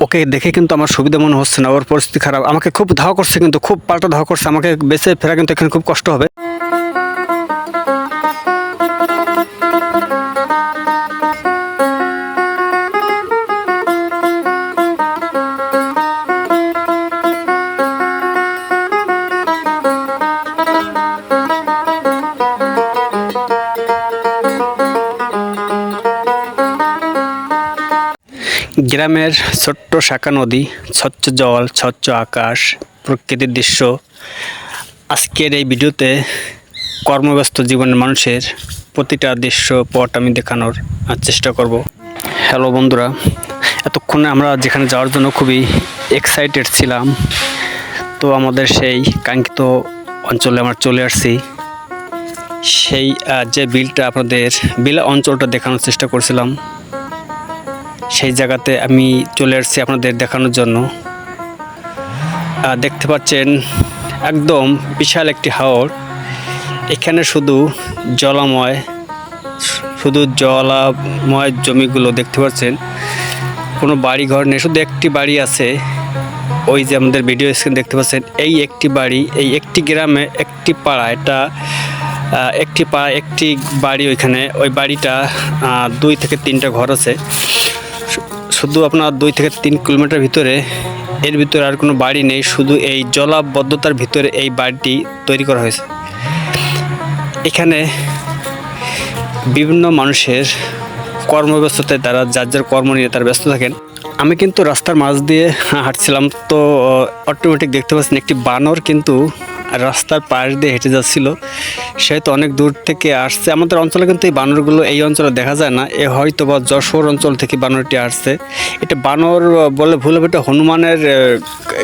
ওকে দেখে কিন্তু আমার সুবিধা মনে হচ্ছে না, ওর পরিস্থিতি খারাপ। আমাকে খুব ধাওয়া করছে কিন্তু, খুব পাল্টা ধাওয়া করছে। আমাকে বেঁচে ফেরা কিন্তু এখানে খুব কষ্ট হবে। গ্রামের ছোট্ট শাখা নদী, স্বচ্ছ জল, স্বচ্ছ আকাশ, প্রকৃতির দৃশ্য। আজকের এই ভিডিওতে কর্মব্যস্ত জীবনের মানুষের প্রতিটা দৃশ্য, পট আমি দেখানোর চেষ্টা করব। হ্যালো বন্ধুরা, এতক্ষণে আমরা যেখানে যাওয়ার জন্য খুবই এক্সাইটেড ছিলাম। তো আমাদের সেই কাঙ্ক্ষিত অঞ্চলে আমরা চলে আসছি। সেই যে বিলটা আপনাদের, বিল অঞ্চলটা দেখানোর চেষ্টা করছিলাম। সেই জায়গাতে আমি চলে এসেছি আপনাদের দেখানোর জন্য। দেখতে পাচ্ছেন, একদম বিশাল একটি হাওড় এখানে শুধু জলাময় শুধু জলাময় জমিগুলো দেখতে পাচ্ছেন। কোনো বাড়ি ঘর নেই, শুধু একটি বাড়ি আছে। ওই যে আমাদের ভিডিও স্ক্রিন দেখতে পাচ্ছেন, এই একটি বাড়ি, এই একটি গ্রামে একটি পাড়া, এটা একটি পাড়া একটি বাড়ি ওইখানে, ওই বাড়িটা দুই থেকে তিনটা ঘর আছে। শুধু আপনার দুই থেকে তিন কিলোমিটার ভিতরে, এর ভিতরে আর কোনো বাড়ি নেই, শুধু এই জলাবদ্ধতার ভিতরে এই বাড়িটি তৈরি করা হয়েছে। এখানে বিভিন্ন মানুষের কর্মব্যস্ততায় তারা যার যার কর্ম নিয়ে তারা ব্যস্ত থাকেন। আমি কিন্তু রাস্তার মাঝ দিয়ে হাঁটছিলাম, তো অটোমেটিক দেখতে পাচ্ছেন একটি বানর কিন্তু রাস্তার পাশ দিয়ে হেঁটে যাচ্ছিল। সে তো অনেক দূর থেকে আসছে। আমাদের অঞ্চলে কিন্তু এই বানরগুলো এই অঞ্চলে দেখা যায় না। এ হয়তো বা যশোর অঞ্চল থেকে বানরটি আসছে। এটা বানর বলে ভুল হবে, এটা হনুমানের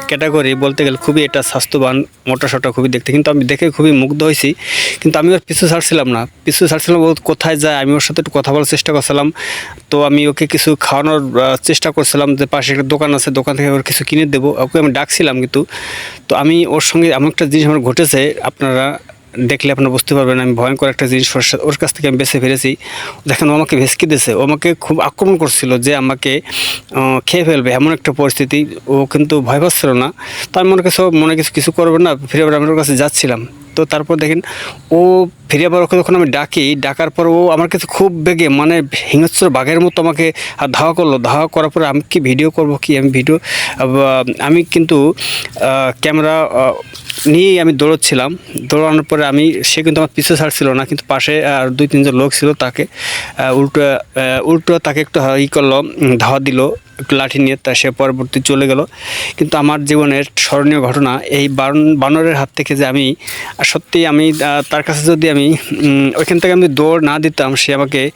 ক্যাটাগরি বলতে গেলে খুবই এটা স্বাস্থ্যবান, মোটা সোটা খুবই দেখতে। কিন্তু আমি দেখে খুবই মুগ্ধ হয়েছি। কিন্তু আমি ওর পিছু ছাড়ছিলাম না। পিছু ছাড়ছিলাম ও কোথায় যায়, আমি ওর সাথে একটু কথা বলার চেষ্টা করছিলাম। তো আমি ওকে কিছু খাওয়ানোর চেষ্টা করছিলাম যে পাশে একটা দোকান আছে, দোকান থেকে ওর কিছু কিনে দেবো। ওকে আমি ডাকছিলাম কিন্তু। তো আমি ওর সঙ্গে এমন একটা জিনিস আমার ঘটেছে আপনারা দেখলে আপনারা বুঝতে পারবেন, আমি ভয়ঙ্কর একটা জিনিস ওর কাছ থেকে আমি বেঁচে ফিরেছি দেখেন ও আমাকে ভেসকি দিয়েছে ও আমাকে খুব আক্রমণ করছিল যে আমাকে খেয়ে ফেলবে এমন একটা পরিস্থিতি। ও কিন্তু ভয় পাচ্ছিল না তো আমি মনে কিছু মনে কিছু কিছু করবে না, ফিরে আবার আমি ওর কাছে যাচ্ছিলাম। তো তারপর দেখেন, ও ফিরে আবার ওকে যখন আমি ডাকি, ডাকার পর ও আমার কাছে খুব বেগে মানে হিংস্র বাঘের মতো আমাকে ধাওয়া করল। ধাওয়া করার পরে আমি কি ভিডিও করব, কি আমি ভিডিও আমি কিন্তু ক্যামেরা নিয়েই আমি দৌড়চ্ছিলাম। দৌড়ানোর পরে আমি, সে কিন্তু আমার পিছু ছাড়ছিল না, কিন্তু পাশে আর দুই, তিনজন লোক ছিল তাকে উল্টো উল্টো তাকে একটু ই করল ধাওয়া দিল, একটু লাঠি নিয়ে, তা সে পরবর্তী চলে গেল। কিন্তু আমার জীবনের স্মরণীয় ঘটনা, এই বান- বানরের হাত থেকে যে আমি সত্যি আমি তার কাছে যদি আমি ওইখান থেকে আমি দৌড় না দিতাম, সে আমাকে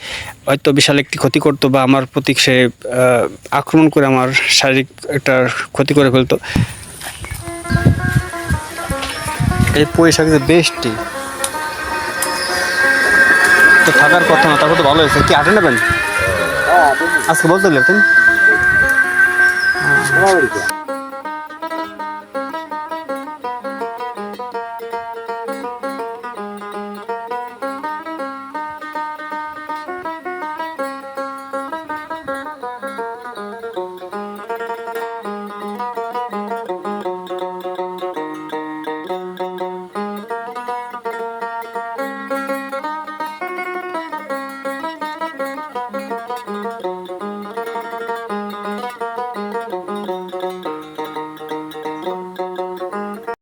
হয়তো বিশাল একটি ক্ষতি করতো বা আমার প্রতি সে আক্রমণ করে আমার শারীরিক একটা ক্ষতি করে ফেলতো। এই পয়সা কিন্তু বেস্টই তো থাকার কথা না তারপর তো ভালো হয়েছে। কি আটে নেবেন আজকে বলতে গেলেন